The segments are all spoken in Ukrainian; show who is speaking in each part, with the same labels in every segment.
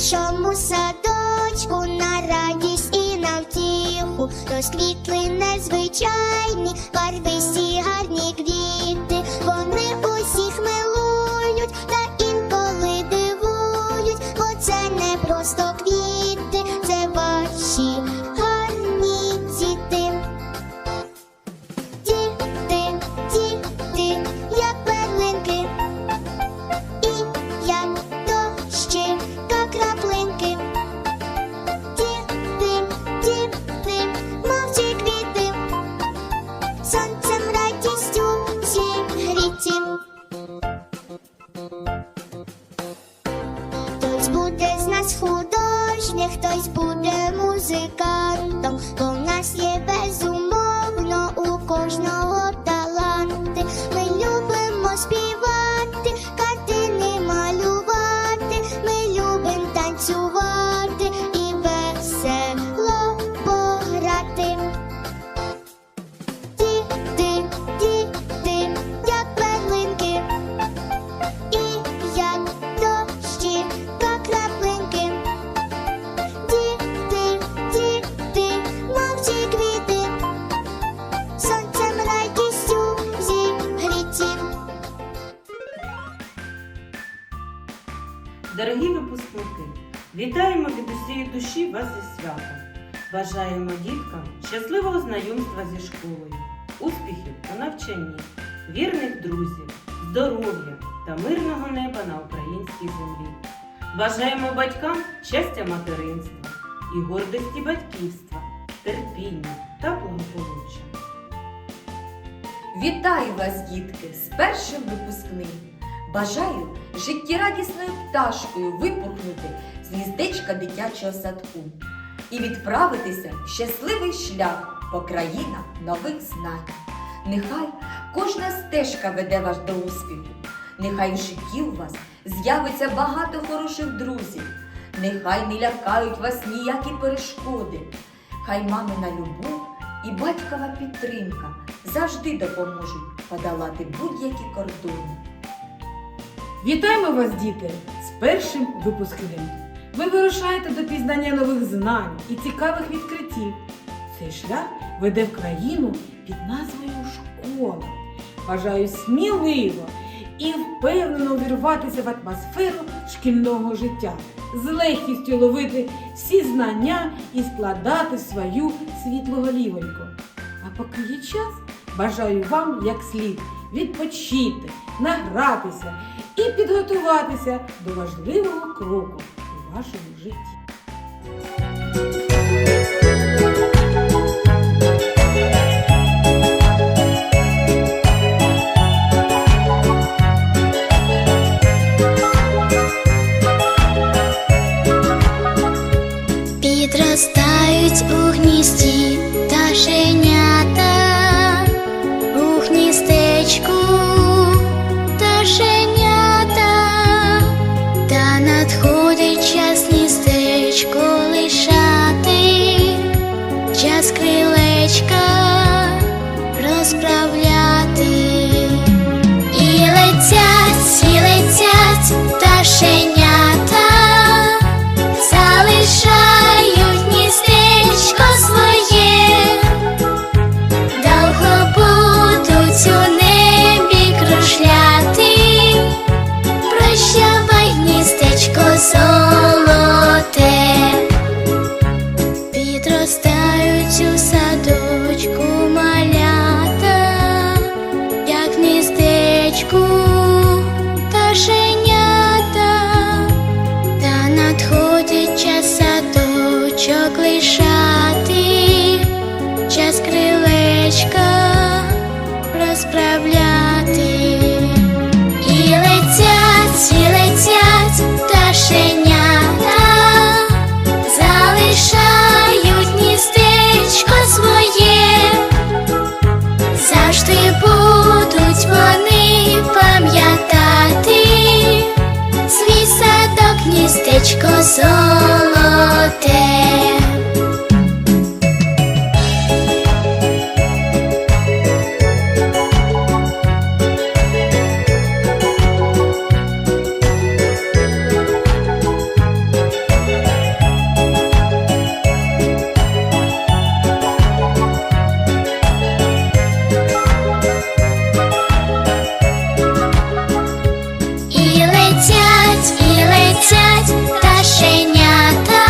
Speaker 1: у садочку на радість і на втіху розквітли незвичайні барвисті гарні квіти. Хтось буде
Speaker 2: Дорогі випускники, вітаємо від усієї душі вас зі святом. Бажаємо діткам щасливого знайомства зі школою, успіхів у навчанні, вірних друзів, здоров'я та мирного неба на українській землі. Бажаємо батькам щастя материнства і гордості батьківства, терпіння та благополуччя.
Speaker 3: Вітаю вас, дітки, з першим випускним. Бажаю життєрадісною пташкою випорхнути з гніздечка дитячого садку і відправитися в щасливий шлях по країнах нових знань. Нехай кожна стежка веде вас до успіху. Нехай в житті у вас з'явиться багато хороших друзів. Нехай не лякають вас ніякі перешкоди. Хай мамина любов і батькова підтримка завжди допоможуть подолати будь-які кордони.
Speaker 4: Вітаємо вас, діти, з першим випускним. Ви вирушаєте до пізнання нових знань і цікавих відкриттів. Цей шлях веде в країну під назвою школа. Бажаю сміливо і впевнено увірватися в атмосферу шкільного життя, з легкістю ловити всі знання і складати свою світлоголівоньку. А поки є час, бажаю вам як слід відпочити, награтися і підготуватися до важливого кроку у вашому житті.
Speaker 1: Підростають у гнізді пташенята, розправляти. діточок лишати, час крилечка розправляти. летять пташенята,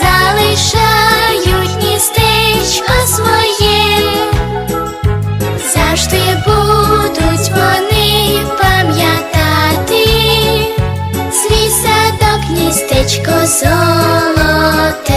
Speaker 1: залишають ністечко своє, завжди будуть вони пам'ятати, свій садок, ністечко золоте.